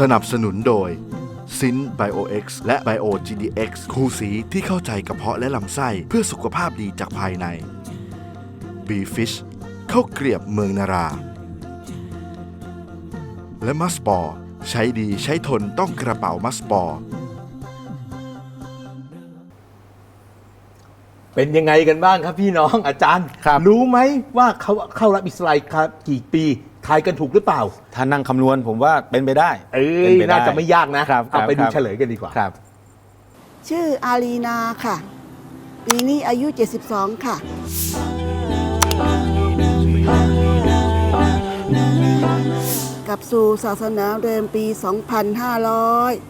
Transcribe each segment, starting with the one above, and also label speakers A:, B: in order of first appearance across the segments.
A: สนับสนุนโดยซินไบโอเอ็กซ์และไบโอ GDX คูสีที่เข้าใจกระเพาะและลำไส้เพื่อสุขภาพดีจากภายใน b f i s h ข้าวเกรียบเมืองนารา และมัสปอร์ใช้ดีใช้ทนต้องกระเป๋ามัสปอร์
B: เป็นยังไงกันบ้างครับพี่น้องอาจารย์
C: ครับ
B: รู้ไหมว่าเขาเข้ารับอิสราเอลครับกี่ปี ทายกันถูกหรือเปล่า
C: ถ้านั่งคำนวณผมว่าเป็นไปได้
B: เอ้
C: เป็
B: ย
C: ไปได้
B: น่าจะไม่ยากนะครับเอาไปดู
C: ครับ
B: เฉลยกันดีกว่า
C: ครับ
D: ชื่ออารีนาค่ะ ปีนี้อายุ 72 ค่ะ กลับสู่ศาสนาเดิมปี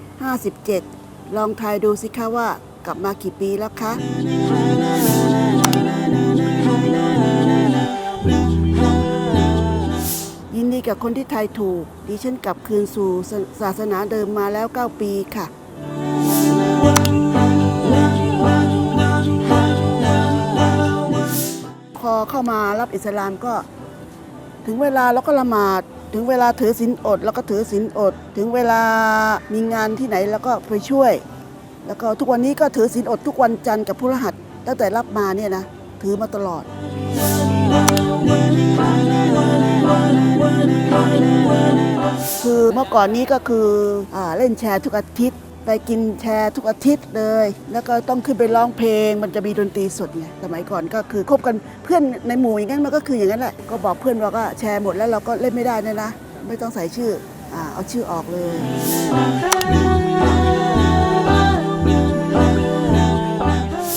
D: 2557 ลองทายดูสิคะว่ากลับมากี่ปีแล้วคะ กับคนที่ทายถูก ดิฉันกลับคืนสู่ศาสนาเดิมมาแล้ว 9 ปีค่ะ พอเข้ามารับอิสลามก็ ถึงเวลาเราก็ละหมาด ถึงเวลาถือศีลอดเราก็ถือศีลอด ถึงเวลามีงานที่ไหนเราก็ไปช่วย แล้วก็ทุกวันนี้ก็ถือศีลอดทุกวันจันทร์กับพฤหัสตั้งแต่รับมาเนี่ยนะ ถือมาตลอด คือเมื่อก่อนนี้ก็คืออเล่นแชร์ทุกอาทิตย์ไปกินแชร์ทุกอาทิตย์เลย แล้วก็ต้องขึ้นไปร้องเพลง มันจะมีดนตรีสดไงสมัยก่อนก็คือคบกันเพื่อนในหมู่อย่างนั้นมันก็คืออย่างนั้นแหละก็บอกเพื่อนว่าก็แชร์หมดแล้วเราก็เล่นไม่ได้นะนะ ไม่ต้องใส่ชื่ออเอาชื่อออกเลย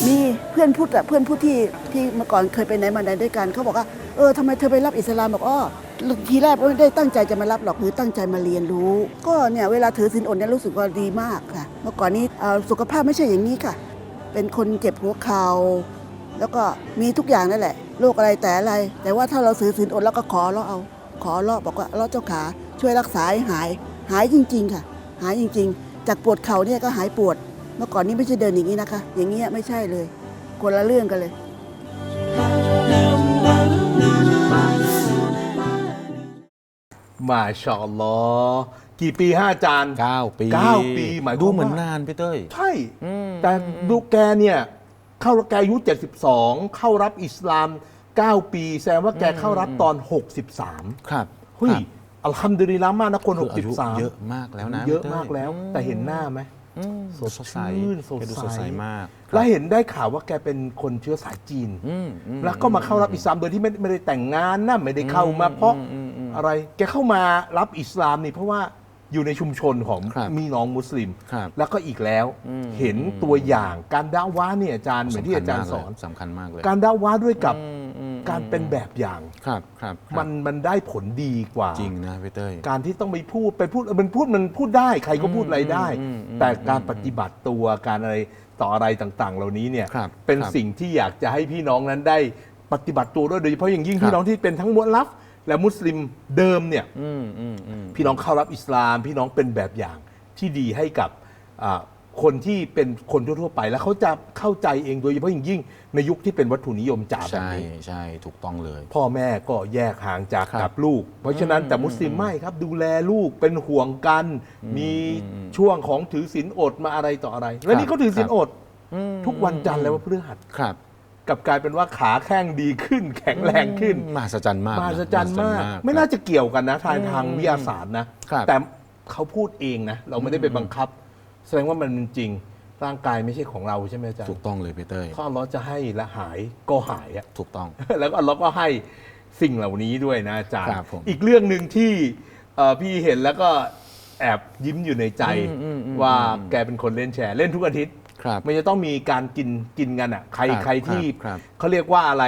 D: มีเพื่อนพูดอะเพื่อนพูดที่ที่เมื่อก่อนเคยไปไหนมาไหนด้วยกันเขาบอกว่าเออทำไมเธอไปรับอิสลามบอกอ้อ ทีแรกไม่ได้ตั้งใจจะมารับหรอกคือตั้งใจมาเรียนรู้ ก็เนี่ยเวลาถือศีลอดเนี่ยรู้สึกว่าดีมากค่ะ เมื่อก่อนนี้สุขภาพไม่ใช่อย่างนี้ค่ะ เป็นคนเจ็บหัวเข่าแล้วก็มีทุกอย่างนั่นแหละโรคอะไรแต่อะไร แต่ว่าถ้าเราถือศีลอดแล้วก็ขอเราเอา ขอเราบอกว่าเราเจ้าขาช่วยรักษาให้หาย หายจริง ๆ ค่ะ หายจริง ๆ จากปวดเข่าเนี่ยก็หายปวด เมื่อก่อนนี้ไม่ใช่เดินอย่างนี้นะคะ อย่างเงี้ยไม่ใช่เลยคนละเรื่องกันเลย
B: มาชาอัลลอฮ์กี่ปีห้าอาจารย์
C: 9ปี
B: เก้าปีหมายความ
C: ดูเหมือน
B: ว่า
C: นานพี่เต้ย
B: ใช่แต่ดูแกเนี่ย เข้าแกอายุ72 เข้ารับอิสลาม 9 ปีแสดงว่าแกเข้ารับตอน 63
C: ครับ
B: เฮ้ย
C: ครับ
B: อัลฮัมดุลิลละห์มากนะคน
C: คืออายุ
B: 63
C: เยอะมากแล้วนะ
B: เยอะ
C: พี่ต้
B: มากแล้ว แต่เห็นหน้าไหม
C: อืม
B: ส
C: ส
B: ด
C: ดใส
B: ชื่นสด
C: แกดู
B: ใส
C: สดใสมาก
B: แล้วเห็นได้ข่าวว่าแกเป็นคนเชื้อสายจีน
C: อืมอืม
B: แล้วก็มาเข้ารับอิสลามโดยที่ไม่ไม่ได้แต่งงานนะไม่ได้เข้ามาเพราะ
C: อืมอืม
B: อะไร แกเข้ามารับอิสลามนี่เพราะว่าอยู่ในชุมชนของ
C: ครับ
B: มีน้องมุสลิม
C: ครับ
B: แล้วก็อีกแล้ว
C: อืม
B: เห็นตัวอย่างการด่าว่าเนี่ยอาจารย์เหมือนที่อาจารย์สอน
C: สำคัญมากเลย
B: การด่าว่าด้วยกับ
C: อืมอืม
B: การเป็นแบบอย่าง
C: ครับครับครับ
B: มันมันได้ผลดีกว่า
C: จริงนะพี่เต้ย
B: การที่ต้องไปพูดไปพูดมันพูดมันพูดได้ ใครก็พูดอะไรได้
C: อืมอืม
B: แต่การปฏิบัติตัวการอะไรต่ออะไรต่างๆ เหล่านี้เนี่ย
C: ครับ
B: เป็น
C: ครับ
B: สิ่งที่อยากจะให้พี่น้องนั้นได้ปฏิบัติตัวด้วยโดยเฉพาะอย่างยิ่ง
C: ครับ
B: พี่น้องที่เป็นทั้งมุสลิมและมุสลิมเดิมเนี่ย
C: อืมอืมอืม
B: พี่น้องเข้ารับอิสลาม พี่น้องเป็นแบบอย่างที่ดีให้กับอ่า คนที่เป็นคนทั่วๆไป แล้วเขาจะเข้าใจเองโดยเฉพาะอย่างยิ่งในยุคที่เป็นวัตถุนิยมจ๋าแบบ
C: ใช่
B: นี้
C: ใช่ถูกต้องเลย
B: พ่อแม่ก็แยกห่างจาก
C: ครับ
B: กับลูก เพราะฉะนั้นแต่มุสลิมไม่ครับดูแลลูกเป็นห่วงกัน มีช่วงของถือศีลอดมาอะไรต่ออะไร แล้วนี่เขาถือศีลอด
C: อืม
B: ทุกวันจันทร์แล้วว่าพฤหัส
C: ครับ
B: กลับกลายเป็นว่าขาแข้งดีขึ้น แข็งแรงขึ้น
C: มหัศจรรย์มาก
B: มหัศจรรย์มาก
C: หัศจรรย์
B: ไม่น่าจะเกี่ยวกันนะทางทางวิทยาศาสตร์นะ
C: ครับ
B: แต่เขาพูดเองนะ เราไม่ได้ไปบังคับ แสดงว่ามันเป็นจริงร่างกายไม่ใช่ของเราใช่ไหมอาจาร
C: ถูก
B: ย์
C: ต้องเลยพี่เต้ย
B: ถ้าอัลเลอฮ์จะให้และหายก็หายอะ
C: ถูกต้อง
B: แล้วก็อัลเลอฮ์ก็ให้สิ่งเหล่านี้ด้วยนะอาจารย์
C: ครับผม
B: อีกเรื่องหนึ่งที่เอ่อพี่เห็นแล้วก็แอบยิ้มอยู่ในใจ
C: อืมอืมอืม
B: ว่าแกเป็นคนเล่นแชร์ เล่นทุกอาทิตย์
C: ครับ
B: มันจะต้องมีการกินกินกันอะใคร
C: ครับ
B: ใครที่
C: ครับ
B: เขาเรียกว่าอะไร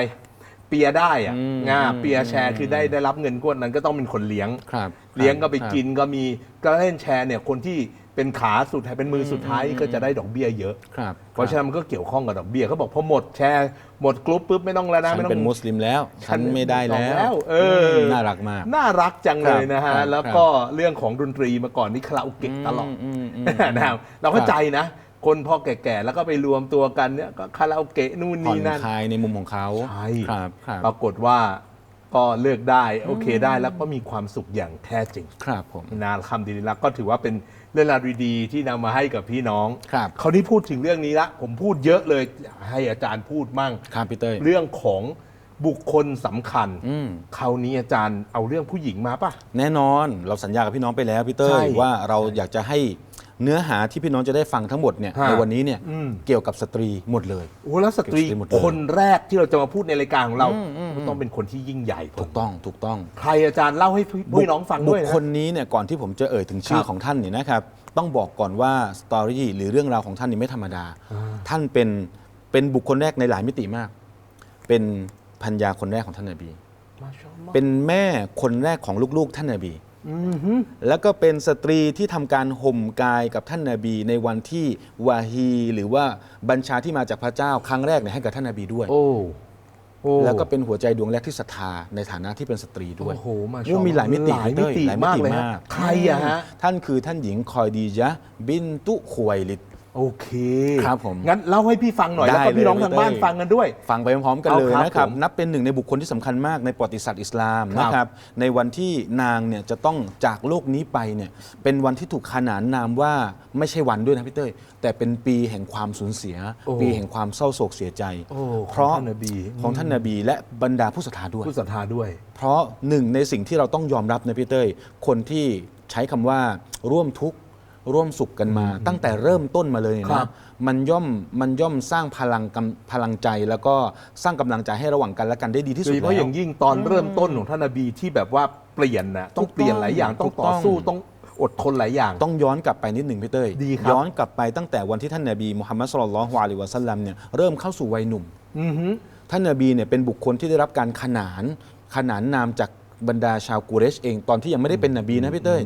B: เปียได้อะ
C: อืม
B: งา
C: อืม
B: เปียแชร์คือได้ได้รับเงินก้อนนั้นก็ต้องเป็นคนเลี้ยง
C: ครับ
B: เลี้ยงก็ไป
C: ครับ
B: กินก็มีก็เล่นแชร์เนี่ยคนที่ เป็นขาสุดท้ายเป็นมือสุดท้ายก็จะได้ดอกเบี้ยเยอะ
C: ครับ
B: เพราะฉะนั้นมันก็เกี่ยวข้องกับดอกเบี้ยเขาบอกพอหมดแชร์หมดกรุ๊ปปุ๊บไม่ต้องแล้วนะ
C: ฉัน
B: ไม่ต้อง
C: เป็นมุสลิมแล้ว ฉันไม่ได้แล้
B: ต้องแล้ว
C: ว
B: เออ
C: มน่ารักมาก
B: น่ารักจังเลยนะ
C: ครั
B: ฮะ
C: บ
B: แล้วก็เรื่องของดนตรีมาก่อนนี่คาราโอเกะตลอด
C: มมอืม
B: นะครับเราเข้าใจนะ คนพอแก่ๆ แล้วก็ไปรวมตัวกันเนี่ยก็คาราโอเกะนู่น
C: ผ่อน
B: นี่นั่น
C: คลายในมุมของเขา
B: ใช่
C: ครับครับ
B: ปรากฏว่าก็เลิกได้ โอเคได้แล้วก็มีความสุขอย่างแท้จริง
C: ครับผม
B: นาคำดีลิลละก็ถือว่าเป็น เรื่องราวดีๆที่นำมาให้กับพี่น้อง
C: ครับ
B: คราวนี้พูดถึงเรื่องนี้ละ ผมพูดเยอะเลยให้อาจารย์พูดมั่ง
C: ครับพี่เต้ย
B: เรื่องของบุคคลสำคัญ
C: อืม
B: คราวนี้อาจารย์เอาเรื่องผู้หญิงมาป่ะ
C: แน่นอนเราสัญญากับพี่น้องไปแล้วพี่เต้
B: ใช่
C: ยว่าเราอยากจะให้ เนื้อหาที่พี่น้องจะได้ฟังทั้งหมดเนี่ย
B: ฮะ
C: ในวันนี้เนี่ย
B: อืม
C: เกี่ยวกับสตรีหมดเลย
B: โอ้แล้วสตรี
C: เก็บสตรีหมดเลย
B: คนแรกที่เราจะมาพูดในรายการของเราต้องเป็นคนที่ยิ่งใหญ่
C: ถูกต้องถูกต้อง
B: ใครอาจารย์เล่าให้พี่น้องฟังด้วย
C: บุ
B: นะ
C: คคลนี้เนี่ยก่อนที่ผมจะเอ่ยถึงชื่
B: ค
C: อ
B: รับ
C: ของท่านเนี่ยนะครับต้องบอกก่อนว่าสตอรี่หรือเรื่องราวของท่านนี่ไม่ธรรมดา ท่านเป็นเป็นบุคคลแรกในหลายมิติมาก เป็นพัญญาคนแรกของท่านนบี
B: มาชาอัลลอฮ์
C: เป็นแม่คนแรกของลูกๆท่านนบี
B: อือหือ
C: แล้วก็เป็นสตรีที่ทำการห่มกายกับท่านนาบีในวันที่วาฮีหรือว่าบัญชาที่มาจากพระเจ้าครั้งแรกเนี่ยให้กับท่านนาบีด้วย
B: โอ้โอ้
C: แล้วก็เป็นหัวใจดวงแรกที่ศรัทธาในฐานะที่เป็นสตรีด้วย
B: โอ้โหมา
C: นี่มีหลายมิติ
B: หลายมิติ
C: หลาย
B: มากเลยฮะ
C: มาก
B: ใครอะฮะ
C: ท่านคือท่านหญิงคอยดียะห์บินตุควยลิด
B: โอเค
C: ครับผม
B: งั้นเล่าให้พี่ฟังหน่อย
C: ได้
B: แล้วก็พี่น้อง
C: เลย
B: ทางบ้าน
C: เต้ย
B: ฟังกันด้วย
C: ฟังไปพร้อมๆกัน
B: เอา
C: เลย
B: ครับ
C: นะครับ
B: ผม
C: นับเป็นหนึ่งในบุคคลที่สำคัญมากในประวัติศาสตร์อิสลาม
B: ครับ
C: นะครับในวันที่นางเนี่ยจะต้องจากโลกนี้ไปเนี่ยเป็นวันที่ถูกขนานนามว่าไม่ใช่วันด้วยนะพี่เต้ยแต่เป็นปีแห่งความสูญเสีย
B: โอ้
C: ปีแห่งความเศร้าโศกเสียใจ
B: โอ้
C: เพราะ
B: ของท่านนบี
C: ของท่านนบี และบรรดาผู้ศรัทธาด้วย
B: ผู้ศรัทธาด้วย
C: เพราะหนึ่งในสิ่งที่เราต้องยอมรับนะพี่เต้ยคนที่ใช้คำว่าร่วมทุกข์ ร่วมสุขกันมา ตั้งแต่เริ่มต้นมาเลย
B: ครั
C: นะ
B: บ
C: มันย่อมมันย่อมสร้างพลังกำพลังใจแล้วก็สร้างกำลังใจให้ระหว่างกันและกันได้ดีที่
B: โด
C: สุ
B: ย
C: ด
B: เฉพาะ
C: แล้
B: อ
C: ว
B: ย่างยิ่งตอนเริ่มต้นของท่านนบีที่แบบว่าเปลี่ยนนะต้องเปลี่ยนหลายอย่าง
C: ถู
B: ต้อง
C: กต้
B: ต่
C: อ
B: องสู้ต้องอดทนหลายอย่าง
C: ต้องย้อนกลับไปนิดหนึ่งพี่เต้ย
B: ดีครับ
C: ย้อนกลับไปตั้งแต่วันที่ท่านนบีมุฮัมมัดสุลลัลลอฮุอะลัยฮิวะสัลลัมเนี่ยเริ่มเข้าสู่วัยหนุ่ม
B: อือหือ
C: ท่านนบีเนี่ยเป็นบุคคลที่ได้รับการขนาน ขนานนามจาก บรรดาชาวกุเรชเองตอนที่ยังไม่ได้เป็นนบีนะพี่เต้ย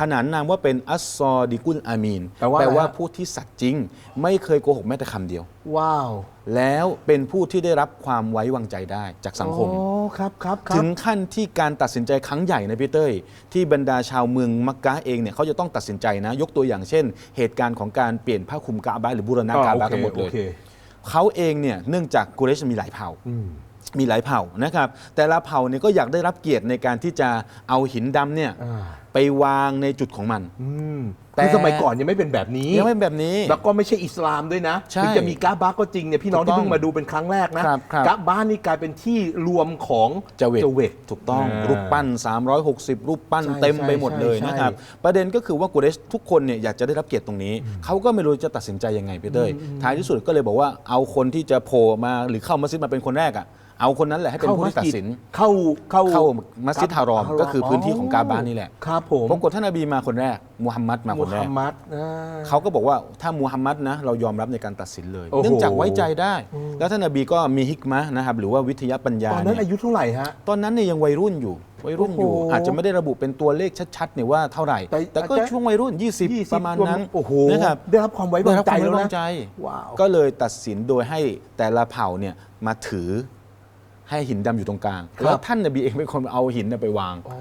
C: ขนานนามว่าเป็นอัสซอดิกุลอามีน
B: แปลว่าอะไรฮะ
C: ผู้ที่สัตย์จริง ไม่เคยโกหกแม้แต่คำเดียว
B: ว้าว
C: แล้วเป็นผู้ที่ได้รับความไว้วางใจได้จากสังคม
B: โอ้ครับครับครั
C: ถึ
B: บ
C: งขั้นที่การตัดสินใจครั้งใหญ่นะพี่เต้ยที่บรรดาชาวเมืองมักกะเองเนี่ยเขาจะต้องตัดสินใจนะ ยกตัวอย่างเช่น เหตุการณ์ของการเปลี่ยนผ้าคลุมกาบะหรือบูรณะกาบะทั้งหมดเลย
B: โอเค
C: เขาเองเนี่ยเนื่องจากกุเรชมีหลายเผ่า
B: อืม
C: มีหลายเผ่านะครับ แต่ละเผ่าเนี่ยก็อยากได้รับเกียรติในการที่จะเอาหินดำเนี่ย
B: อ่า
C: ไปวางในจุดของมัน
B: อืม
C: แต่
B: คือสมัยก่อนยังไม่เป็นแบบนี้
C: ยังไม่เป็นแบบนี้
B: แล้วก็ไม่ใช่อิสลามด้วยนะ
C: ใช่
B: ถึงจะมีกาบาก็จริงเนี่ยพี่น้อง
C: ถูกต้
B: ที่
C: อง
B: เพิ่งมาดูเป็นครั้งแรกนะครับ
C: ครับ
B: กาบานี่กลายเป็นที่รวมของ
C: เจเวต
B: เวต
C: ถูกต้อง
B: อ่า
C: รูปปั้น 360 รูปปั้น
B: ใช่
C: เต็มไปหมดเลย
B: ใช่
C: นะครับ
B: ใช่
C: ประเด็นก็คือว่ากุเรชทุกคนเนี่ยอยากจะได้รับเกียรติตรงนี้ เขาก็ไม่รู้จะตัดสินใจยังไงพี่เต้ยท้ายที่สุดก็เลยบอกว่าเอาคนที่จะโผล่มาหรือเข้ามัสยิดมาเป็นคนแรกอะ เอาคนนั้นแหละให้เป็นผู้ที่ตัดสิน
B: เข้าเข้า
C: เข้ามัสยิดฮารอม ก็คือพื้นที่ของกาบานี่แหละ
B: ครับผม
C: ปรากฏท่านนบีมาคนแรกมูฮัมมัดมาค
B: มุ
C: นแร
B: ฮั
C: ก
B: มมัดอ่า
C: เขาก็บอกว่าถ้ามูฮัมมัดนะเรายอมรับในการตัดสินเลย
B: โอ้โห
C: เนื่องจากไว้ใจได้ แล้วท่านนบีก็มีฮิกมะห์นะครับหรือว่าวิทยาปัญญา
B: ตอนนั้น
C: เนี่ย
B: อายุเท่าไหร่ฮะ
C: ตอนนั้นเนี่ยยังวัยรุ่นอยู่วัยรุ่นอยู่
B: โอ้โห
C: อาจจะไม่ได้ระบุเป็นตัวเลขชัดๆเนี่ยว่าเท่าไหร่
B: แต่
C: แต่ก็
B: อาจจะ
C: ช่วงวัยรุ่น 20 ประมาณนั้น
B: โอ้โห
C: นะครับ
B: ได้รับความไว้
C: ได้
B: วาง
C: รับ
B: ใจ
C: ความไว้
B: แล้ว
C: วา
B: นะ
C: งใจ
B: ว้าว
C: ก็เลยตัดสินโดยให้แต่ละเผ่าเนี่ยมาถือ ให้หินดำอยู่ตรงกลาง
B: ครับ
C: แล้วท่านนบีเองเป็นคนเอาหินเนี่ยไปวาง
B: โอ้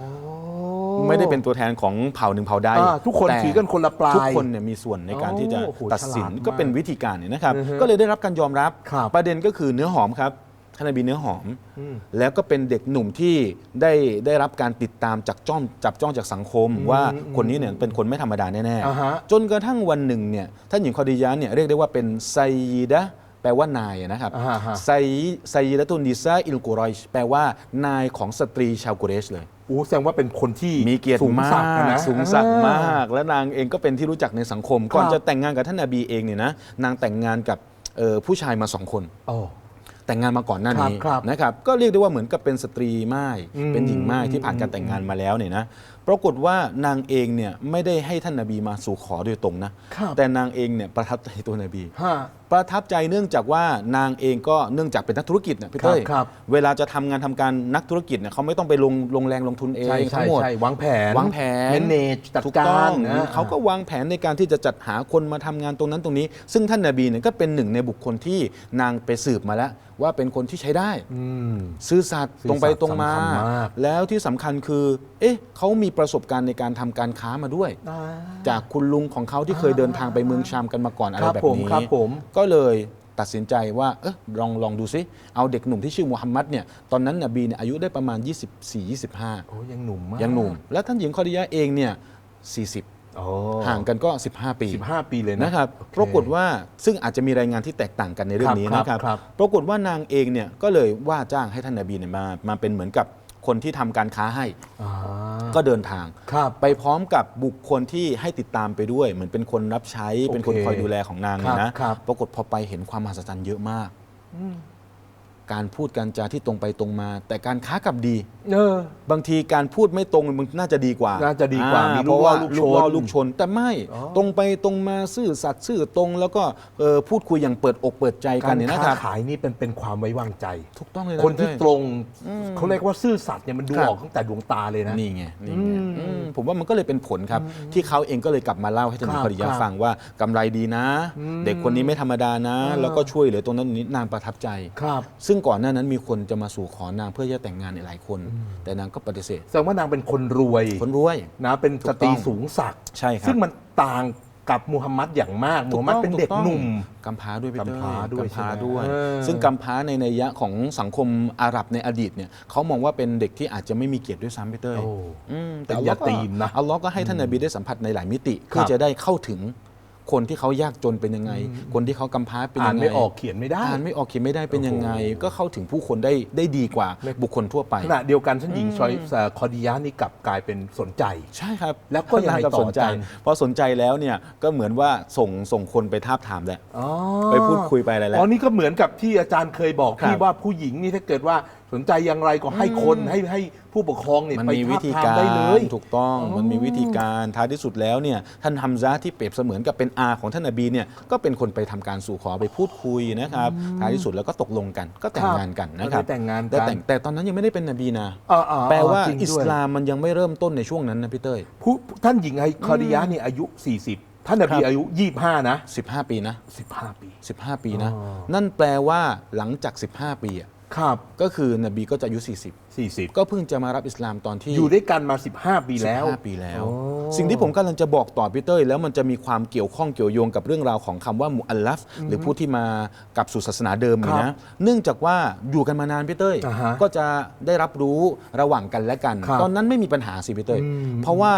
C: ไม่ได้เป็นตัวแทนของเผ่าหนึ่งเผ่าใด
B: อ่าทุกคน
C: แต่
B: ถือกันคนละปลาย
C: ทุกคนเนี่ยมีส่วนในการที่จะ
B: โอ้โห
C: ตัดสิน
B: ฉลาดมาก
C: ก็เป็นวิธีการเนี่ยนะครับ
B: อือฮึ
C: ก็เลยได้รับการยอมรับ
B: ครับ
C: ประเด็นก็คือเนื้อหอมครับท่านนบีเนื้อหอม
B: อืม
C: แล้วก็เป็นเด็กหนุ่มที่ได้ได้รับการติดตามจากจ้องจับจ้องจากสังคม ว่าคนนี้เนี่ยเป็นคนไม่ธรรมดาแน่
B: อ่าฮะ
C: ๆจนกระทั่งวันหนึ่งเนี่ยท่านหญิงคอดียะห์เนี่ยเรียกได้ว่าเป็นไซยิดะห์ แปลว่านายนะครับ
B: อ่าฮะ
C: ไซไซยิดะตุนดิซาอิลกุรอยชแปลว่านายของสตรีชาวกุเรชเลย
B: โอ้แสดงว่าเป็นคนที่
C: มีเกียรติ
B: สูง
C: มา
B: ศักดิ์อะ
C: ก
B: นะ
C: สูงสักดิ์
B: อ่
C: มาก และนางเองก็เป็นที่รู้จักในสังคม ก่อน
B: ครับ
C: จะแต่งงานกับท่านนบีเองเนี่ยนะนางแต่งงานกับเอ่อผู้ชายมาสองคน
B: โอ้
C: แต่งงานมาก่อนหน้านี้
B: ครับครับ
C: นะครับ ก็เรียกได้ว่าเหมือนกับเป็นสตรีม่าย
B: อืม
C: เป็นหญิงม่ายที่ผ่านการแต่งงานมาแล้วเนี่ยนะป รากฏว่านางเองเนี่ยไม่ได้ให้ท่านนบีมาสู่ขอโดยตรงนะ ครับแต่นางเองเนี่ยประทับใจตัวนบี
B: ฮะ
C: ประทับใจเนื่องจากว่านางเองก็เนื่องจากเป็นนักธุรกิจเนี่ยพี่เต้ย
B: ครับครับ
C: เวลาจะทำงานทำการนักธุรกิจเนี่ยเขาไม่ต้องไปลงลงแรงลงทุนเอง
B: ใช่
C: ทั้
B: ใช่
C: งหมด
B: ใช่วางแผน
C: วางแผน
B: manage จัด
C: ถูก
B: กา
C: ต้อ
B: รงนะ
C: เขาก็วางแผนในการที่จะจัดหาคนมาทำงานตรงนั้นตรงนี้ ซึ่งท่านนาบีเนี่ยก็เป็นหนึ่งในบุคคลที่นางไปสืบมาแล้ว ว่าเป็นคนที่ใช้ได้
B: อืม
C: ซื่อสัตย์
B: ซื่อสัตย์
C: ตรงไปตรงมา
B: สำคัญมาก
C: แล้วที่สำคัญคือ เอ๊ะเขามีประสบการณ์ในการทำการค้ามาด้วยจากคุณลุงของเขาที่เคยเดินทางไปเมืองชามกันมาก่อนอะไร
B: ครับ
C: แบบ
B: ผม
C: นี้
B: ครับผม
C: ก็เลยตัดสินใจว่าเออลองลองดูซิเอาเด็กหนุ่มที่ชื่อมูฮัมหมัดเนี่ยตอนนั้นนบีเนี่ยอายุได้ประมาณ 24-25
B: โอ้ยังหนุ่มมาก
C: ยังหนุ่ม แล้วท่านหญิงคอดิยะห์เองเนี่ย 40
B: โอ้
C: ห่างกันก็ 15 ปี
B: สิบห้าปีเลยนะ
C: นะครับ
B: โอเค
C: ปรากฏว่าซึ่งอาจจะมีรายงานที่แตกต่างกันในเรื่องนี้
B: ครับ
C: นะครับ
B: ครับ
C: ปรากฏว่านางเองเนี่ยก็เลยว่าจ้างให้ท่านนบีเนี่ยมามาเป็นเหมือนกับ คนที่ทำการค้าให้
B: อ่า
C: ก็เดินทาง
B: ครับ
C: ไปพร้อมกับบุคคลที่ให้ติดตามไปด้วย เหมือนเป็นคนรับใช้
B: โอเค
C: เป็นคนคอยดูแลของนางเนี่ยนะครับ ปรากฏพอไปเห็นความมหัศจรรย์เยอะมาก การพูดการจาที่ตรงไปตรงมา แต่การค้ากลับดี
B: เออ
C: บางทีการพูดไม่ตรงมันน่าจะดีกว่า
B: น่าจะดีกว่า
C: อ่
B: มี
C: เพ
B: ลูก
C: ราะว่า
B: ล่อลูกชน
C: ลูกล่อลูกชน แต่ไม่
B: อ๋อ
C: ตรงไปตรงมาซื่อสัตย์ซื่อตรง แล้วก็เอ่อพูดคุยอย่างเปิดอกเปิดใจกั
B: กานร
C: เนี่ยนะ
B: ค้า
C: ครับ
B: ขายนี่เป็นเป็นความไว้วางใจ
C: ถูกต้องเลยะ
B: คนที่
C: พี่
B: ตรงเขาเรียกว่าซื่อสัตย์เนี่ยมันดู
C: ครับ
B: ออกตั้งแต่ดวงตาเลยนะ
C: นี่ไงนี่ไงอืมผมว่ามันก็เลยเป็นผลครับ ที่เขาเองก็เลยกลับมาเล่าให้ท่าน
B: ครับ
C: ภริยา
B: ครับ
C: ฟังว่ากำไรดีนะ เด็กคนนี้ไม่ธรรมดานะ
B: อ่า
C: แล้วก็ช่วยเหลือตรงนั้นนี้นางประทับใจ
B: ครับ
C: ซึ่งก่อนหน้านั้นมีคนจะมาสู่ขอนางเพื่อจะแต่งงานในยหลายคน แต่นางก็ปฏิเสธ
B: แสดงว่านางเป็นคนรวย
C: คนรวย
B: นะเป็นสตรี
C: ถูกต้อง
B: สูงศักดิ์
C: ใช่ครับ
B: ซึ่งมันต่างกับมูฮัมหมัดอย่างมากมูฮัมหมัดเป็นเด็กหนุ่ม
C: กำพร้าด้วยพี่เต้ย
B: กำพร้าด้วย
C: กำพร้า
B: ใช่ไหม
C: ด้วย
B: เออ
C: ซึ่งกำพร้าในนัยยะของสังคมอาหรับในอดีตเนี่ยเขามองว่าเป็นเด็กที่อาจจะไม่มีเกียรติด้วยซ้ำพี่เต้ย
B: โอ้
C: อืม
B: เป็น
C: อัลลอฮ์
B: ยาตีมนะ
C: อัลลอฮ์ก็ให้ท่านนบีได้สัมผัสในหลายมิติ
B: ครับ
C: เพื่อจะได้เข้าถึง คนที่เขายากจนเป็นยังไง คนที่เขากำพร้าเป็น
B: อ่า
C: ยั
B: น
C: งไง
B: ไม่ออกเขียนไม่ได้
C: อ่านไม่ออกเขียนไม่ได้เป็นยังไง
B: โอ้โห
C: ก็เข้าถึงผู้คนได้ได้ดีกว่าบุคคลทั่วไป
B: ขณะเดียวกันท่านหญิงชอยเอ่อคอดิยะนี่กลับกลายเป็นสนใจ
C: ใช่ครับ
B: แล้วก็ยังไง
C: ท่านนาง
B: ต่อ
C: สนใจ
B: อาจารย์
C: พอสนใจแล้วเนี่ยก็เหมือนว่าส่งส่งคนไปทาบทามแหละ
B: อ๋อ
C: ไปพูดคุยไปอะไรแล้ว
B: อ๋อนี่ก็เหมือนกับที่อาจารย์เคยบอก
C: ครับ
B: พี่ว่าผู้หญิงนี่ถ้าเกิดว่า สนใจอย่างไรก็ให้คนให้ให้ผู้ปกครองเนี่ย
C: มัน
B: ไป
C: มีวิ
B: ทาบ
C: ธี
B: ทาม
C: การ
B: ได้เลย
C: ถูกต้อง
B: อ๋อ
C: มันมีวิธีการท้ายที่สุดแล้วเนี่ยท่านฮัมซะห์ที่เปรียบเสมือนกับเป็นอาของท่านนบีเนี่ยก็เป็นคนไปทำการสู่ขอไปพูดคุยนะครับท้ายที่สุดแล้วก็ตกลงกันก็แต่งงานกันนะครับ
B: ก็ได้แต่งงาน
C: แต่
B: กัน
C: แต่งแต่ตอนนั้นยังไม่ได้เป็นนบีนะ
B: อ่าอ่
C: แปลว่า
B: จริงด้วย
C: อิสลามมันยังไม่เริ่มต้นในช่วงนั้นนะพี่เต้ย
B: ผู้ท่านหญิงไอคอดิยะนี่อายุ 40 ท่านนบี
C: ครับ
B: อายุ 25 นะ
C: 15 ปีนะ
B: 15 ปี
C: 15 ปีนะ
B: อ๋อ
C: นั่นแปลว่าหลังจาก 15 ปีอะ
B: ครับ
C: ก็คือนบีก็จะอายุ 40
B: 40
C: ก็เพิ่งจะมารับอิสลามตอนที่
B: อยู่ด้วยกันมา 15 ปีแล้ว
C: 15 ปีแล้ว
B: โอ้
C: สิ่งที่ผมกำลังจะบอกต่อพี่เต้ยแล้วมันจะมีความเกี่ยวข้องเกี่ยวโยงกับเรื่องราวของคำว่ามุอัลลัฟหรือผู้ที่มากับสู่ศาสนาเดิมนี่
B: ครั
C: นะ
B: บ
C: เนื่องจากว่าอยู่กันมานานพี่เต้ย
B: อ่าฮะ
C: ก็จะได้รับรู้ระหว่างกันและกัน
B: ครับ
C: ตอนนั้นไม่มีปัญหาสิพี่เต้ย
B: อืม
C: เพราะว่า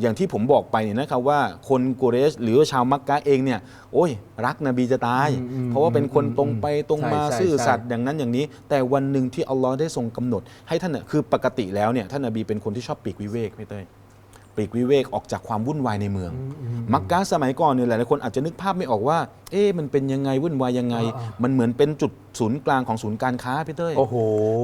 C: อย่างที่ผมบอกไปเนี่ยนะครับว่าคนกุเรชหรือว่าชาวมักกะเองเนี่ยโอ้ย รักนบีจะตายเพราะว่าเป็นคนตรงไปตรงมา
B: ใช่ใช่
C: ซื่อสัตย์
B: ใช่
C: อย่างนั้นอย่างนี้ แต่วันหนึ่งที่อัลลอฮ์ได้ทรงกำหนด ให้ท่านน่ะคือปกติแล้วเนี่ยท่านนบีเป็นคนที่ชอบปลีกวิเวกพี่เต้ย ปลีกวิเวกออกจากความวุ่นวายในเมือง มักกะสมัยก่อนเนี่ยหลายๆคนอาจจะนึกภาพไม่ออกว่า เอ๊ะมันเป็นยังไงวุ่นวายยังไง มันเหมือนเป็นจุดศูนย์กลางของศูนย์การค้าพี่เต้ย
B: โอ้โห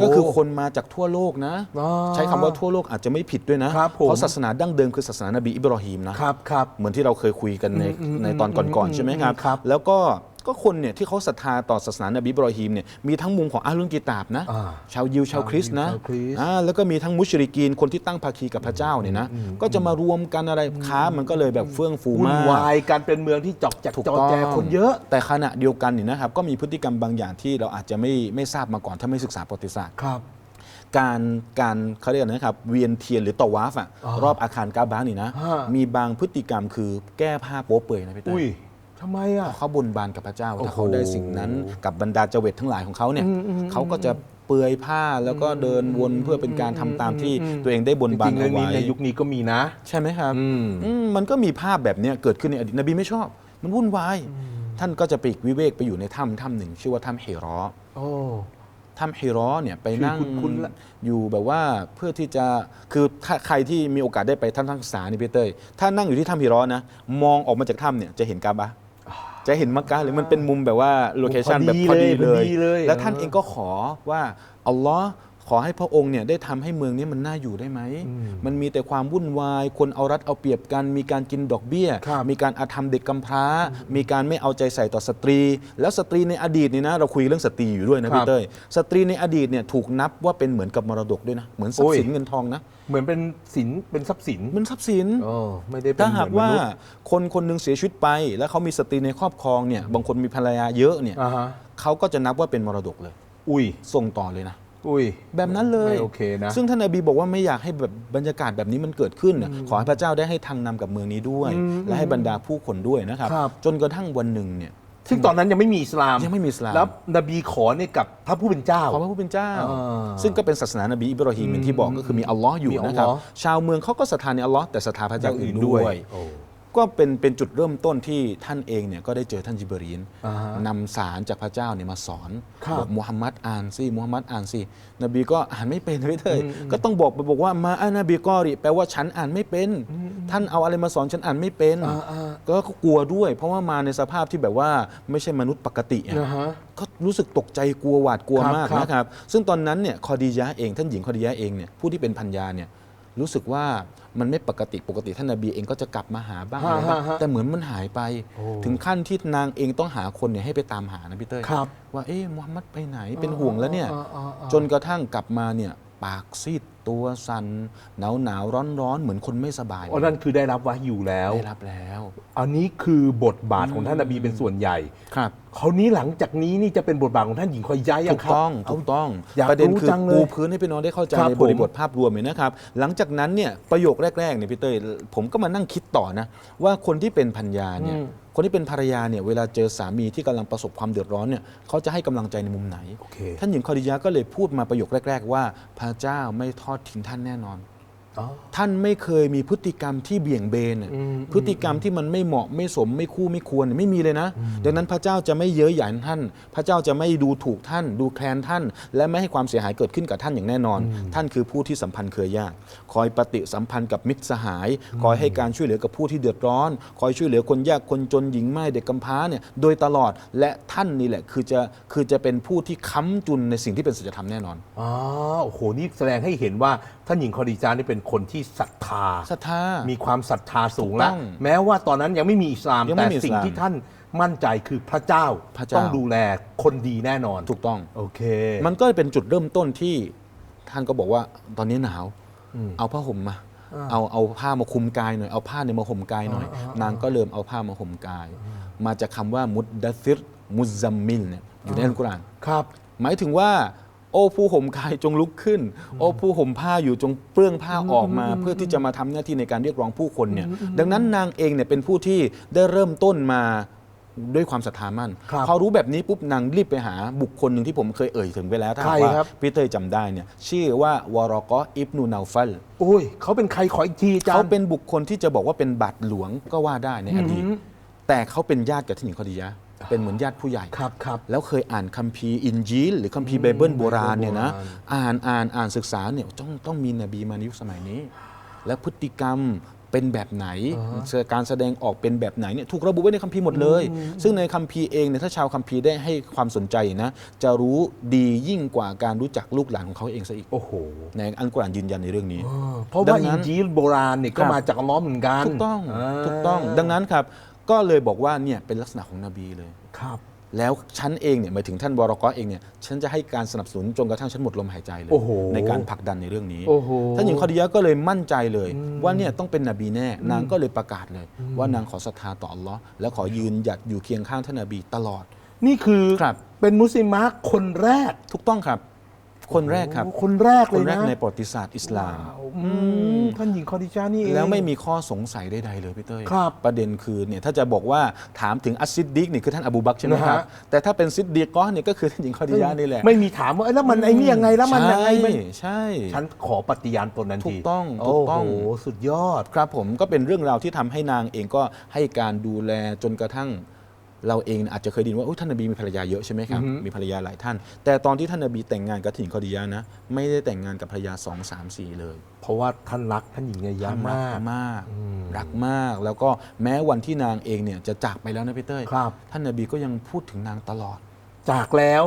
C: ก็คือคนมาจากทั่วโลกนะ
B: อ๋อ
C: ใช้คำว่าทั่วโลกอาจจะไม่ผิดด้วยนะ
B: ครับผม
C: เพราะศาสนาดั้งเดิมคือศาสนานบีอิบรอฮีมนะ
B: ครับครับ
C: เหมือนที่เราเคยคุยกันใน
B: อืม
C: ในตอนก่อนๆใช่ไหมครับ
B: ครับ
C: แล้วก็ ก็คนเนี่ยที่เขาศรัทธาต่อศาสนานบีอิบรอฮีมเนี่ยมีทั้งมุมของอาลุนกิตาบนะ
B: อ่า
C: ชาวยิวชาวคริสต์นะ
B: ชาวคริสต์
C: อ่าแล้วก็มีทั้งมุชริกีนคนที่ตั้งภาคีกับพระเจ้าเนี่ยนะ ก็จะมารวมกันอะไรค้ามันก็เลยแบบเฟื่องฟู
B: วุ่น
C: มาก
B: วายการเป็นเมืองที่จอกจัก
C: ถูก
B: จอ
C: ต้อง
B: แจคนเยอะ
C: แต่ขณะเดียวกันเนี่ยนะครับก็มีพฤติกรรมบางอย่างที่เราอาจจะไม่ไม่ทราบมาก่อนถ้าไม่ศึกษาประวัติศาสตร์
B: ครับ
C: การการเขาเรียกอะไรนะครับเวียนเทียนหรือตอวาฟอะ
B: อ๋อ
C: รอบอาคารกาบานี่นะ
B: ฮะ
C: มีบางพฤติกรรมคือแก้ผ้าโป๊เปื่อยนะพี่เต้
B: อุ้ย
C: ย
B: ทำไมอะ
C: เขาบนบานกับพระเจ้า
B: โอ้โห
C: ถ้าเขาได้สิ่งนั้นกับบรรดาเจเวตทั้งหลายของเขาเนี่ย
B: อืมอืม
C: เขาก็จะเปลือยผ้าแล้วก็เดินวนเพื่อเป็นการทำตามที่ตัวเองได้บน
B: จ
C: บาน
B: ริงๆเรื่
C: เอา
B: องนี้
C: ไว้
B: ในยุคนี้ก็มีนะ
C: ใช่ไหมครับ
B: อืม
C: อืมมันก็มีภาพแบบเนี้ยเกิดขึ้นในอดีตนบีไม่ชอบ มันวุ่นวาย ท่านก็จะปลีกวิเวกไปอยู่ในถ้ำถ้ำหนึ่ง ชื่อว่าถ้ำเฮรอ
B: โอ้
C: ถ้ำเฮรอเนี่ยไป
B: ชื่อ
C: นั่ง
B: คุ้นๆละ
C: อยู่แบบว่าเพื่อที่จะคือถ้าใครที่มีโอกาสได้ไปถ้ำทักษานี่พี่เต้ยถ้านั่งอยู่ที่ถ้ำเฮรอนะ มองออกมาจากถ้ำเนี่ยจะเห็นกาบะห์ จะเห็นมักกะห์หรือมันเป็นมุมแบบว่าโลเคชันแบบพอดีเลย
B: พอดีเลย
C: แล้วท่าน
B: เออ
C: เองก็ขอว่าอัลลอฮ์ ขอให้พระองค์เนี่ยได้ทำให้เมืองนี้มันน่าอยู่ได้ไหม มันมีแต่ความวุ่นวาย คนเอารัดเอาเปรียบกัน มีการกินดอกเบี้ย
B: ครับ
C: มีการอาธรรมเด็กกำพร้า มีการไม่เอาใจใส่ต่อสตรี แล้วสตรีในอดีตนี่นะเราคุยเรื่องสตรีอยู่ด้วยนะ
B: ครั
C: พี่
B: บ
C: เต้ยสตรีในอดีตเนี่ยถูกนับว่าเป็นเหมือนกับมรดกด้วยนะ เหมือนทรัพย์สิน
B: โอ้ย
C: เงินทองนะ
B: เหมือนเป็นสินเป็นทรัพย์สิน
C: เหมันทรัพย์สิน
B: โอ้ไม่ได้เป็น
C: ถ้าหาก
B: เหมือน
C: ว่าม
B: นุษย์
C: คนคนหนึงเสียชีวิตไป แล้วเขามีสตรีในครอบครองเนี่ยบางคนมีภรรยาเยอะเนี่ย
B: อ่าฮะ
C: เขาก็จะนับว่าเป็นมรดกเลย
B: อุ้ย
C: ส่งต่อเลยนะ
B: อุ้ย
C: แบบนั้นเลย
B: ไม่โอเคนะ
C: ซึ่งท่านนบีบอกว่าไม่อยากให้แบบบรรยากาศแบบนี้มันเกิดขึ้นน่ะขอให้พระเจ้าได้ให้ทางนำกับเมืองนี้ด้วย และให้บรรดาผู้คนด้วยนะครับ
B: ครับ
C: จนกระทั่งวันหนึ่งเนี่ย
B: ซึ่งตอนนั้นยังไม่มีอิสลาม
C: ยังไม่มีอิสลาม
B: แล้วนบีขอเนี่ยกับพระผู้เป็นเจ้า
C: ขอพระผู้เป็นเจ้า
B: อ่า
C: ซึ่งก็เป็นศาสนานบีอิบราฮิมอย่างที่บอกก็คือมีอัลลอฮ์อยู่
B: มีอัลลอฮ์
C: นะครับ ชาวเมืองเขาก็ศรัทธาในอัลลอฮ์แต่ศรัทธาพระเจ้าอื่นด้วย
B: โอ้
C: ก็เป็นเป็นจุดเริ่มต้นที่ท่านเองเนี่ยก็ได้เจอท่านจิบรีน
B: อ่าฮะ
C: นำสารจากพระเจ้าเนี่ยมาสอน
B: ครับ
C: บอกมูฮัมมัดอ่านสิมูฮัมมัดอ่านสินบีก็อ่านไม่เป็นไม่เถยก็ต้องบอกไปบอกว่ามาอานาบีกอริแปลว่าฉันอ่านไม่เป็น ท่านเอาอะไรมาสอนฉันอ่านไม่เป็น
B: อ่าอ่า
C: ก็กลัวด้วย เพราะว่ามาในสภาพที่แบบว่าไม่ใช่มนุษย์ปกติอะ
B: นะฮะ
C: ก็รู้สึกตกใจกลัวหวาดกลัว
B: ครับ
C: มาก
B: ครับ
C: นะครับ ซึ่งตอนนั้นเนี่ยคอดียะห์เองท่านหญิงคอดียะห์เองเนี่ยผู้ที่เป็นพัญญาเนี่ย รู้สึกว่ามันไม่ปกติปกติท่านนบีเองก็จะกลับมาหาบ้างอะไรบ้าง
B: ฮะฮะ
C: แต่เหมือนมันหายไป
B: โอ้
C: ถึงขั้นที่นางเองต้องหาคนเนี่ยให้ไปตามหานะพี่เต้ย
B: ครับ
C: ว่าเอ๊ะมูฮัมหมัดไปไหนเป็นห่วงแล้วเนี่ย
B: อ่าอ่าอ่า
C: จนกระทั่งกลับมาเนี่ยปากซีด ตัวสันหนาวหนาวร้อนร้อนๆเหมือนคนไม่สบาย
B: อ๋อนั่นคือได้รับวะอยู่แล้ว
C: ได้รับแล้ว
B: อันนี้คือบทบาทของท่านนบีเป็นส่วนใหญ่
C: ครับ
B: คราวนี้หลังจากนี้นี่จะเป็นบทบาทของท่านหญิงคอยย้ายยั
C: ถู
B: ง
C: ก
B: ครับ
C: ต้อง
B: เอา
C: ถูกต้อง
B: อยาก
C: ประเด็น
B: รู้
C: คือ
B: จังเลย
C: ปูพื้นให้พี่น้องได้เข้าใจ
B: ครับ
C: ในบริบทภาพรวมเลยนะครับ หลังจากนั้นเนี่ยประโยคแรกๆเนี่ยพี่เต้ยผมก็มานั่งคิดต่อนะว่าคนที่เป็นพัญญาเนี่ย
B: อืม
C: คนที่เป็นภรรยาเนี่ยเวลาเจอสามีที่กำลังประสบความเดือดร้อนเนี่ยเขาจะให้กำลังใจในมุมไหน
B: โอเค
C: ท่านหญิงคอดิยาก็เลยพูดมาประโยคแรก ๆ ว่าพระเจ้าไม่ทอดทิ้งท่านแน่นอน
B: อ๋อ
C: ท่านไม่เคยมีพฤติกรรมที่เบี่ยงเบนน่ะ
B: อืม
C: พฤติกรรมที่มันไม่เหมาะไม่สมไม่คู่ไม่ควรเนี่ยไม่มีเลยนะ ดังนั้นพระเจ้าจะไม่เย้ยหยันท่าน พระเจ้าจะไม่ดูถูกท่าน ดูแคลนท่าน และไม่ให้ความเสียหายเกิดขึ้นกับท่านอย่างแน่นอน ท่านคือผู้ที่สัมพันธ์เครือญาติคอยปฏิสัมพันธ์กับมิตรสหาย คอยให้การช่วยเหลือกับผู้ที่เดือดร้อน คอยช่วยเหลือคนยากคนจนหญิงไม้เด็กกำพร้าเนี่ยโดยตลอดและท่านนี่แหละคือจะคือจะเป็นผู้ที่ค้ำจุนในสิ่งที่เป็นสัจธรรมแน่นอน
B: อ๋อโอ้โหนี่แสดงให้เห็นว่า ท่านหญิงคอดีจานี่เป็นคนที่ศรัทธา
C: ศรัทธา
B: มีความศรัทธาสูง
C: ถูกต้
B: แล้ว
C: อง
B: แม้ว่าตอนนั้นยังไม่มีอิสลาม
C: ยังไม่
B: แต่
C: มีอิสลาม
B: สิ่งที่ท่านมั่นใจคือพระเจ้า
C: พระเจ้า
B: ต้องดูแลคนดีแน่นอน
C: ถูกต้อง
B: โอเค
C: มันก็เป็นจุดเริ่มต้นที่ท่านก็บอกว่าตอนนี้หนาวเอาผ้าห่มมา เอาเอาผ้ามาคลุมกายหน่อยเอาผ้าเนี่ยมาห่มกายหน่อยนางก็เริ่มเอาผ้ามาห่มกาย มาจากคำว่ามุดดัซิรมุซซัมมิลเนี่ยอยู่ในอัลกุรอาน
B: ครับ
C: หมายถึงว่า โอ้ผู้ห่มกายจงลุกขึ้น โอ้ผู้ห่มผ้าอยู่จงเปลื้องผ้าออกมา เพื่อที่จะมาทำหน้าที่ในการเรียกร้องผู้คนเนี่ยดังนั้นนางเองเนี่ยเป็นผู้ที่ได้เริ่มต้นมาด้วยความศรัทธามั่น
B: ครับ
C: พอรู้แบบนี้ปุ๊บนางรีบไปหาบุคคลหนึ่งที่ผมเคยเอ่ยถึงไปแล้วถ้าหาก
B: ใคร
C: ว่า
B: ครับ
C: พี่เตยจำได้เนี่ยชื่อว่าวารอกออิบนูนาฟัล
B: โอ้ยเขาเป็นใครขออีกทีอาจารย์
C: เขาเป็นบุคคลที่จะบอกว่าเป็นบาทหลวงก็ว่าได้ในอดีตแต่เขาเป็นญาติกับท่านหญิงคอดียะห์ เป็นเหมือนญาติผู้ใหญ่
B: ครับครับ
C: แล้วเคยอ่านคัมภีร์อินจีลหรือคัมภีร์ไบเบิลโบราณเนี่ยนะ
B: โบราณ
C: อ่านอ่านอ่านศึกษาเนี่ยต้องต้องมีนบีมาในยุคสมัยนี้ แล้วพฤติกรรมเป็นแบบไหน การแสดงออกเป็นแบบไหนเนี่ยถูกระบุไว้ในคัมภีร์หมดเลย ซึ่งในคัมภีร์เองเนี่ยถ้าชาวคัมภีร์ได้ให้ความสนใจนะจะรู้ดียิ่งกว่าการรู้จักลูกหลานของเขาเองซะอีก
B: โอ้โห
C: ในอัลกุรอานยืนยันในเรื่องนี้
B: เพราะ
C: ดั
B: ว่าง
C: นั้
B: อิ
C: น
B: นจีลโบราณเนี่ยก็
C: ครับ
B: มาจากอัลลอฮ์เหมือนกัน
C: ถูกต้องาถูกต้องดังนั้นครับ ก็เลยบอกว่าเนี่ยเป็นลักษณะของนบีเลย
B: ครับ
C: แล้วฉันเองเนี่ยหมายถึงท่านบรอกอเองเนี่ยฉันจะให้การสนับสนุนจนกระทั่งฉันหมดลมหายใจเลย
B: โอ้โห
C: ในการผลักดันในเรื่องนี้
B: โอ้โห
C: ท่านหญิงคอดียะห์ก็เลยมั่นใจเลย ว่าเนี่ยต้องเป็นนบีแน่ นางก็เลยประกาศเลย ว่านางขอศรัทธาต่ออัลลอฮ์และขอยืนหยัดอยู่เคียงข้างท่านนบีตลอด
B: นี่คือ
C: ครับ
B: เป็นมุสลิมะคนแรก
C: ถูกต้องครับ คนแรกครับ
B: โอ้คนแรก
C: ค
B: เล
C: น
B: ย
C: แรก
B: นะ
C: ในประวัติศาสตร์อิสลาม
B: อืมท่านหญิงคอดิจานี่เอง
C: แล้วไม่มีข้อสงสัยใดๆเลยพี่เต้ย
B: ครับ
C: ประเด็นคือเนี่ยถ้าจะบอกว่าถามถึงอัสซิดดิกนี่คือท่านอบูบักรใช่ไหมครับ
B: นะฮะ
C: แต่ถ้าเป็นซิดดีกอเนี่ยก็คือท่านหญิงคอดียะห์นี่แหละ
B: ไม่มีถามว่าเอ้ยแล้วมันไอ้นี่ยังไงแล้วมันยังไงมัน
C: ใช่ใช่
B: ฉันขอปฏิญาณตนทันที
C: ถูกต้องถูกต้อง
B: โอ้โห สุดยอด
C: ครับผมก็เป็นเรื่องราวที่ทำให้นางเองก็ให้การดูแลจนกระทั่ง เราเองอาจจะเคยไดยินว่าอุ๊ยท่านนบีมีภรรยาเยอะใช่ไหมครับ
B: อือฮึ
C: มีภรรยาหลายท่าน แต่ตอนที่ท่านนบีแต่งงานกับท่านหญิงคอดียะห์นะไม่ได้แต่งงานกับภรรยาสองสามสี่เลย
B: เพราะว่าท่านรักท่านหญิงเนี่ยยะ
C: ท่านรั
B: มาก
C: มากรักมาก แล้วก็แม้วันที่นางเองเนี่ยจะจากไปแล้วนะพี่เต้ย
B: ครับ
C: ท่านนบีก็ยังพูดถึงนางตลอด
B: จากแล้ว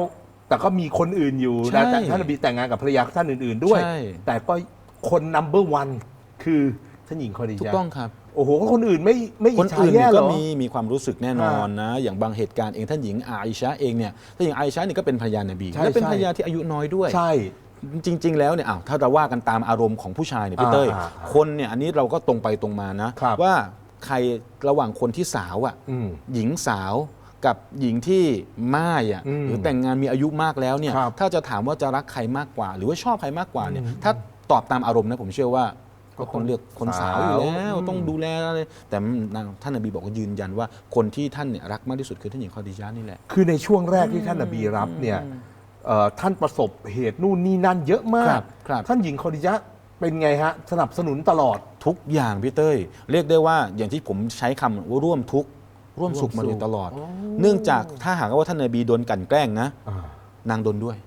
B: แต่ก็มีคนอื่นอยู่
C: ใช่
B: นะแต่ท่านนบีแต่งงานกับภรรยาท่านอื่น ๆ ด้วย
C: ใช่
B: แต่ก็คนนัมเบอร์วันคือท่านหญิงคอดิ
C: ถู
B: จา
C: กต้องครับ
B: โอ้โหคนอื่นไม่ไม่
C: ค
B: อิ
C: น
B: จฉา
C: อื่น
B: แย่
C: เนี่ย
B: เหร
C: ก็
B: อ
C: มีมีความรู้สึกแน่นอนนะ อย่างบางเหตุการณ์เองท่านหญิงอาอิชะเองเนี่ยท่านหญิงอาอิชะนี่ก็เป็นภรรยานบี
B: ใช่
C: และเป็น
B: ใช่
C: ภรรยาที่อายุน้อยด้วย
B: ใช่
C: จริง ๆ แล้วเนี่ยอ้าวถ้าเราว่ากันตามอารมณ์ของผู้ชายเนี่ยพี่เต้ย
B: อ่าอ่า
C: คนเนี่ยอันนี้เราก็ตรงไปตรงมานะ
B: ครับ
C: ว่าใครระหว่างคนที่สาวอะ
B: อืม
C: หญิงสาวกับหญิงที่ม่ายอะ
B: อืม
C: หรือแต่งงานมีอายุมากแล้วเนี่ย
B: ครับ
C: ถ้าจะถามว่าจะรักใครมากกว่า หรือว่าชอบใครมากกว่าเนี่ยถ้าตอบตามอารมณ์นะผมเชื่อว่า ก็ต้องเลือกคนสาวอยู่แล้วต้องดูแลอะไรแต่นางท่านนบีบอกว่ายืนยันว่าคนที่ท่านเนี่ยรักมากที่สุดคือท่านหญิงคอดิจานี่แหละ
B: คือในช่วงแรกที่ท่านนบีรับเนี่ยเอ่อท่านประสบเหตุนู่นนี่นั่นเยอะมา
C: ครั
B: ก
C: บครับ
B: ท่านหญิงคอดิยะห์เป็นไงฮะ สนับสนุนตลอด
C: ทุกอย่างพี่เต้ย เรียกได้ว่าอย่างที่ผมใช้คำว่าร่วมทุกข์ร่วมสุขมาโดยตลอด เนื่องจากถ้าหากว่าท่านนบีโดนกลันแกล้งนะ นางโดนด้วย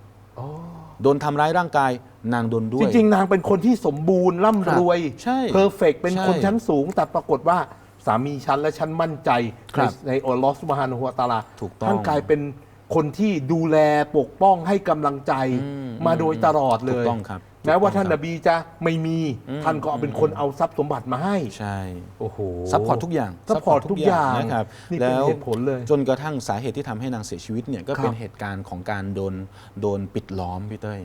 C: โดนทำร้ายร่างกายนางโดนด้ว
B: จ
C: ย
B: ริง ๆ นางเป็นคนที่สมบูรณ์ร่ำรวย
C: ครับใช่
B: เพอร์เฟกเป็น
C: ใช่
B: คนชั้นสูง แต่ปรากฏว่าสามีฉันและฉันมั่นใจ
C: ครั
B: ใน
C: บ
B: ในอัลลอฮฺสุบฮานะฮูวะตะอาลา
C: ถูกต้อง
B: ท่านกลายเป็นคนที่ดูแลปกป้องให้กำลังใจ
C: อืม
B: มาโดยตลอดเล
C: ถู
B: ย
C: กต้องครับ
B: แม้ว่า
C: ถูกต้อง
B: ท่าน
C: ครั
B: น
C: บ
B: บีจะไม่มีท่านก็เป็นคนเอาทรัพย์สมบัติมาให้
C: ใช่
B: โอ้โห
C: ซัพพอร์ตทุกอย่าง
B: ซัพพอร์ตทุกอย่าง
C: นะครับ
B: นี่เป็น
C: แล้ว
B: เหตุผลเลย
C: จนกระทั่งสาเหตุที่ทำให้นางเสียชีวิตเนี่ยก็เป็น
B: ครับ
C: เหตุการณ์ของการโดนโดนปิดล้อมพี่เต้ย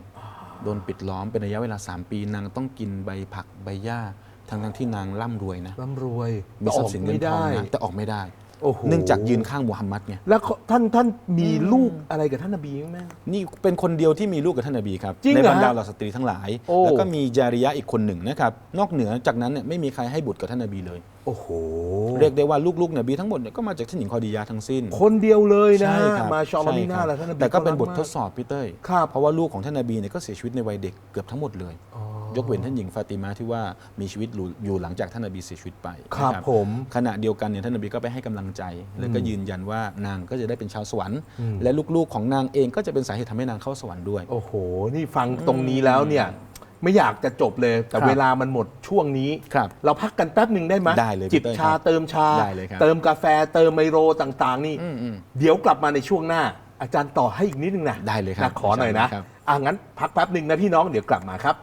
C: โดนปิดล้อมเป็นระยะเวลา 3 ปีนางต้องกินใบผักใบหญ้าทั้งทั้งๆที่นางร่ำรวยนะ
B: ร่ำรวย
C: มีทรัพย์สินเงินทอง
B: ไม่
C: นะแต่ออกไม่ได้
B: โอ้โห
C: เนื่องจากยืนข้างมูฮัมมัดไง
B: แล้วเขาท่านท่านมีลูกอะไรกับท่านนบีไหม
C: นี่เป็นคนเดียวที่มีลูกกับท่านนบีครับ
B: จริง
C: ใน
B: เหรอบ
C: รรดา
B: ฮะ
C: เหล่าสตรีทั้งหลาย
B: โอ้
C: แล้วก็มีจาริยะอีกคนหนึ่งนะครับนอกเหนือจากนั้นเนี่ยไม่มีใครให้บุตรกับท่านนบีเลย
B: โอ้โห
C: เรียกได้ว่าลูกๆนบีทั้งหมดเนี่ยก็มาจากท่านหญิงคอดียาทั้งสิ้น
B: คนเดียวเลยนะ
C: ใช่ครับ
B: มาชาอัลลอฮ์
C: ใช่
B: มีหน้า
C: ครับ
B: แล้วท่านนบี
C: แต่ก็เป็นบท
B: รั
C: ทดสอบพี่เต้ย
B: ครับ
C: เพราะว่าลูกของท่านนบีเนี่ยก็เสียชีวิตในวัยเด็กเกือบทั้งหมดเลย ยกเว้นท่านหญิงฟาติมาที่ว่ามีชีวิตอยู่หลังจากท่านนบีเสียชีวิตไป
B: ครับ
C: นะ
B: ผม
C: ขณะเดียวกันเนี่ยท่านนบีก็ไปให้กำลังใจ แล้วก็ยืนยันว่านางก็จะได้เป็นชาวสวรรค์
B: อืม
C: และลูกๆของนางเองก็จะเป็นสาเหตุทำให้นางเข้าสวรรค์ด้วย
B: โอ้โห นี่ฟังตรงนี้แล้วเนี่ย ไม่อยากจะจบเลย แต่
C: ครับ
B: เวลามันหมดช่วงนี้
C: ครับ
B: เราพักกันแป๊บหนึ่งได้ไหม
C: ได้เลยพี่
B: จิบ
C: เต้ย
B: ชา
C: ครับ
B: เติมชา
C: ได้เลยครับ
B: เติมกาแฟเติมไมโลต่างๆ นี่
C: อืมอืม
B: เดี๋ยวกลับมาในช่วงหน้า อาจารย์ต่อให้อีกนิดนึงนะ
C: ได้เลยครับ
B: นะขอหน่อยนะ
C: ครับ
B: อะงั้นพักแป๊บหนึ่งนะพี่น้องเดี๋ยวกลับมาครับ